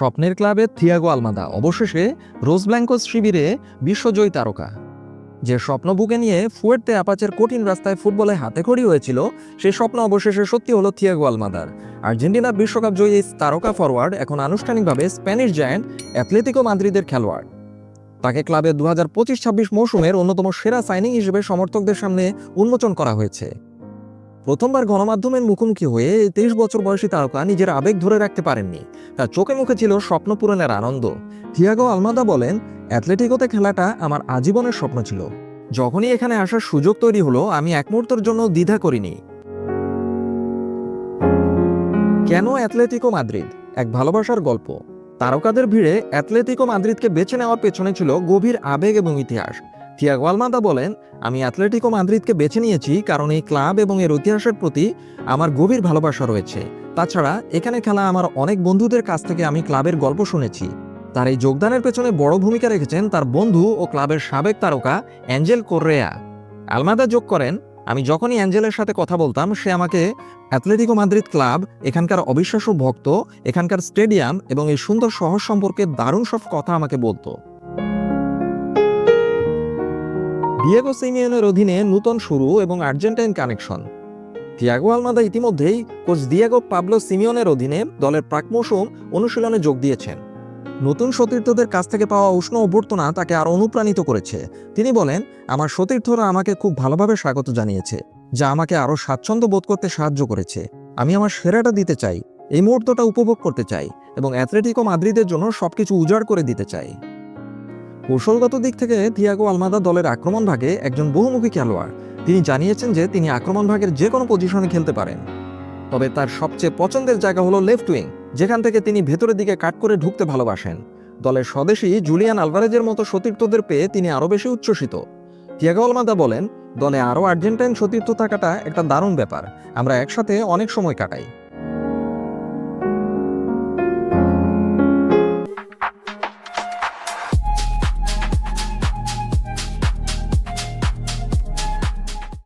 স্বপ্নের ক্লাবে Thiago Almada. অবশেষে রোজ ব্ল্যাঙ্কোস শিবিরে বিশ্বজয়ী তারকা। যে স্বপ্ন বুকে নিয়ে ফুয়ের্তে আপাচের কঠিন রাস্তায় ফুটবলে হাতে খড়ি হয়েছিল সেই স্বপ্ন অবশেষে সত্যি হলো থিয়াগো আলমাদার। আর্জেন্টিনা বিশ্বকাপ জয়ী তারকা ফরওয়ার্ড এখন আনুষ্ঠানিকভাবে স্প্যানিশ জায়ান্ট অ্যাথলেটিকো মাদ্রিদের খেলোয়াড়। তাকে ক্লাবের দু হাজার পঁচিশ ছাব্বিশ মৌসুমের অন্যতম সেরা সাইনিং হিসেবে সমর্থকদের সামনে উন্মোচন করা হয়েছে। প্রথমবার গণমাধ্যমের মুখোমুখি হয়ে তেইশ বছর বয়সী তারকা নিজের আবেগ ধরে রাখতে পারেননি। তার চোখে মুখে ছিল স্বপ্ন পূরণের আনন্দ। থিয়াগো আলমাদা বলেন, অ্যাথলেটিকোতে খেলাটা আমার আজীবনের স্বপ্ন ছিল। যখনই এখানে আসার সুযোগ তৈরি হলো, আমি এক মুহূর্তের জন্য দ্বিধা করিনি। কেন অ্যাথলেটিকো মাদ্রিদ? এক ভালোবাসার গল্প। তারকাদের ভিড়ে অ্যাথলেটিকো মাদ্রিদকে বেছে নেওয়ার পেছনে ছিল গভীর আবেগ এবং ইতিহাস। থিয়াগো আলমাদা বলেন, আমি অ্যাথলেটিকো মাদ্রিদকে বেছে নিয়েছি কারণ এই ক্লাব এবং এর ইতিহাসের প্রতি আমার গভীর ভালোবাসা রয়েছে। তাছাড়া এখানে খেলা আমার অনেক বন্ধুদের কাছ থেকে আমি ক্লাবের গল্প শুনেছি। তার এই যোগদানের পেছনে বড় ভূমিকা রেখেছেন তার বন্ধু ও ক্লাবের সাবেক তারকা অ্যাঞ্জেল কোর্রেয়া। আলমাদা যোগ করেন, আমি যখনই অ্যাঞ্জেলের সাথে কথা বলতাম, সে আমাকে অ্যাথলেটিকো মাদ্রিদ ক্লাব, এখানকার অবিশ্বাস্য ভক্ত, এখানকার স্টেডিয়াম এবং এই সুন্দর শহর সম্পর্কে দারুণ সব কথা আমাকে বলতো। ডিয়েগো সিমিয়নের অধীনে নূতন শুরু এবং আর্জেন্টাইন কানেকশন। থিয়াগো আলমাদা ইতিমধ্যেই কোচ দিয়াগো পাবলো সিমিয়নের অধীনে দলের প্রাক মৌসুম অনুশীলনে যোগ দিয়েছেন। নতুন সতীর্থদের কাছ থেকে পাওয়া উষ্ণ অভ্যর্থনা তাকে আরও অনুপ্রাণিত করেছে। তিনি বলেন, আমার সতীর্থরা আমাকে খুব ভালোভাবে স্বাগত জানিয়েছে, যা আমাকে আরও স্বাচ্ছন্দ্য বোধ করতে সাহায্য করেছে। আমি আমার সেরাটা দিতে চাই, এই মুহূর্তটা উপভোগ করতে চাই এবং অ্যাথলেটিকো মাদ্রিদের জন্য সবকিছু উজাড় করে দিতে চাই। কৌশলগত দিক থেকে থিয়াগো আলমাদা দলের আক্রমণ ভাগে একজন বহুমুখী খেলোয়াড়। তিনি জানিয়েছেন যে তিনি আক্রমণ ভাগের যে কোনো পজিশনে খেলতে পারেন। তবে তার সবচেয়ে পছন্দের জায়গা হলো লেফট উইং যেখান থেকে তিনি ভেতরের দিকে কাট করে ঢুকতে ভালোবাসেন। দলের স্বদেশী জুলিয়ান আলভারেজের মতো সতীর্থদের পেয়ে তিনি আরও বেশি উচ্ছ্বসিত। থিয়াগো আলমাদা বলেন, দলে আরও আর্জেন্টাইন সতীর্থ থাকাটা একটা দারুণ ব্যাপার। আমরা একসাথে অনেক সময় কাটাই।